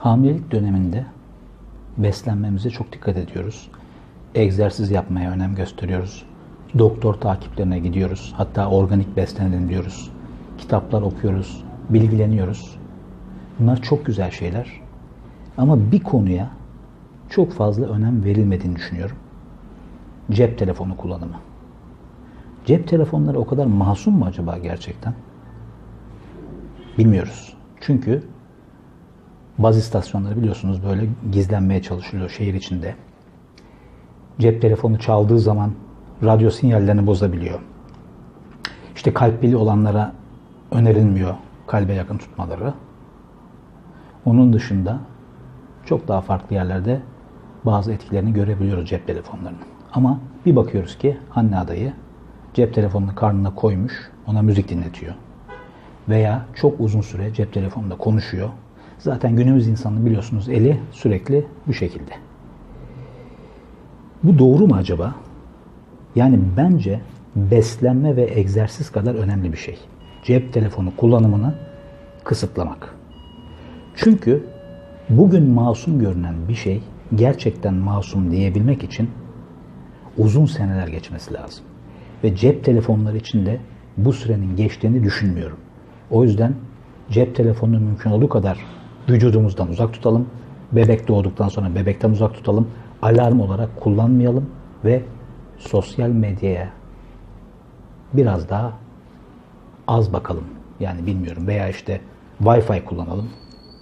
Hamilelik döneminde beslenmemize çok dikkat ediyoruz. Egzersiz yapmaya önem gösteriyoruz. Doktor takiplerine gidiyoruz. Hatta organik beslenelim diyoruz. Kitaplar okuyoruz, bilgileniyoruz. Bunlar çok güzel şeyler. Ama bir konuya çok fazla önem verilmediğini düşünüyorum. Cep telefonu kullanımı. Cep telefonları o kadar masum mu acaba gerçekten? Bilmiyoruz. Çünkü baz istasyonları biliyorsunuz böyle gizlenmeye çalışılıyor şehir içinde. Cep telefonu çaldığı zaman radyo sinyallerini bozabiliyor. İşte kalpli olanlara önerilmiyor kalbe yakın tutmaları. Onun dışında çok daha farklı yerlerde bazı etkilerini görebiliyoruz cep telefonlarının. Ama bir bakıyoruz ki anne adayı cep telefonunu karnına koymuş, ona müzik dinletiyor. Veya çok uzun süre cep telefonunda konuşuyor. Zaten günümüz insanı biliyorsunuz eli sürekli bu şekilde. Bu doğru mu acaba? Yani bence beslenme ve egzersiz kadar önemli bir şey. Cep telefonu kullanımını kısıtlamak. Çünkü bugün masum görünen bir şey gerçekten masum diyebilmek için uzun seneler geçmesi lazım. Ve cep telefonları için de bu sürenin geçtiğini düşünmüyorum. O yüzden cep telefonunu mümkün olduğu kadar vücudumuzdan uzak tutalım. Bebek doğduktan sonra bebekten uzak tutalım. Alarm olarak kullanmayalım ve sosyal medyaya biraz daha az bakalım. Yani bilmiyorum veya işte Wi-Fi kullanalım.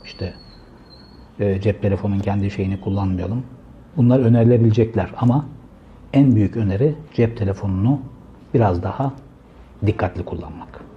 İşte e, cep telefonun kendi şeyini kullanmayalım. Bunlar önerilebilecekler ama en büyük öneri cep telefonunu biraz daha dikkatli kullanmak.